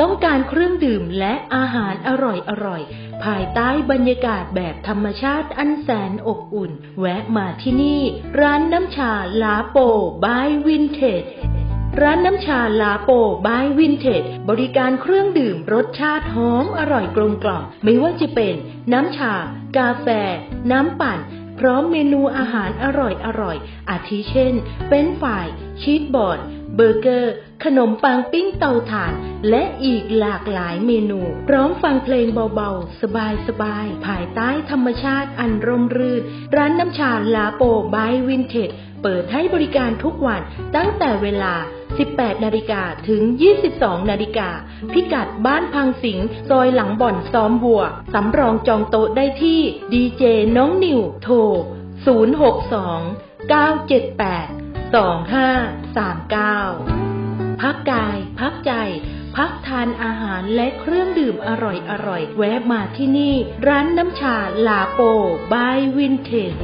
ต้องการเครื่องดื่มและอาหารอร่อยๆภายใต้บรรยากาศแบบธรรมชาติอันแสนอบอุ่น แวะมาที่นี่ ร้านน้ำชาลาโปบายวินเทจร้านน้ำชาลาโปบายวินเทจบริการเครื่องดื่มรสชาติหอมอร่อยกลมกล่อม ไม่ว่าจะเป็น น้ำชา กาแฟ น้ำปั่น พร้อมเมนูอาหารอร่อยอร่อย อาทิเช่น เป็นฝ่าย ชีสบอร์ดเบอร์เกอร์ ขนมปังปิ้งเตาถ่าน และอีกหลากหลายเมนู พร้อมฟังเพลงเบาๆ สบายๆ ภายใต้ธรรมชาติอันร่มรื่น ร้านน้ำชาลาโปบายวินเทจเปิดให้บริการทุกวันตั้งแต่เวลา 18 นาฬิกาถึง 22 นาฬิกา พิกัดบ้านพังสิงซอยหลังบ่อนซ้อมวัว สำรองจองโต๊ะได้ที่ดีเจน้องนิวโทร 062 978 2539 พักกาย พักใจ พักทานอาหารและเครื่องดื่มอร่อยๆ แวะมาที่นี่ ร้านน้ำชาลาโปบายวินเทจ